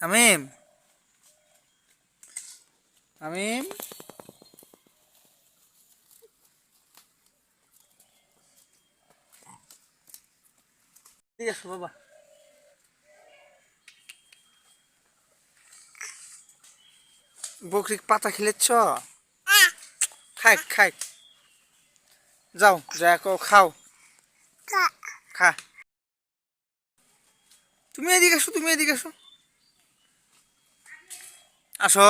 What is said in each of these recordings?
তামিম? তামিম? এদিকে আসো বাবা। বকরি পাতা খেলেছ? খাই খাই। যাও যা কো খাও। খা। তুমি এদিকে আসো তুমি এদিকে আসো আসো।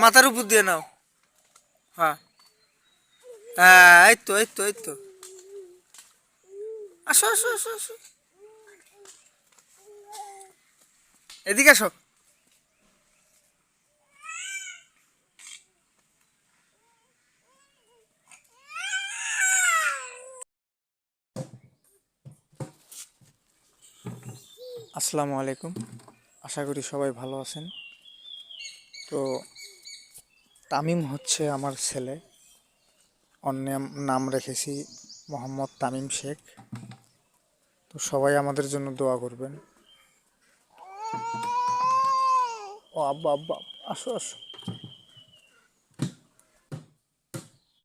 মাথার উপর দিয়ে নাও। হ্যাঁ। হ্যাঁ এই তো এই তো এই তো। আসো আসো আসো আসো। এদিকে আসো। আসসালামু আলাইকুম। আশা করি সবাই ভালো আছেন। তো তামিম হচ্ছে আমার ছেলে। অন্য নাম রেখেছি মোহাম্মদ তামিম শেখ। তো সবাই আমাদের জন্য দোয়া করবেন। ও আব্বা আব্বা, আসো আসো।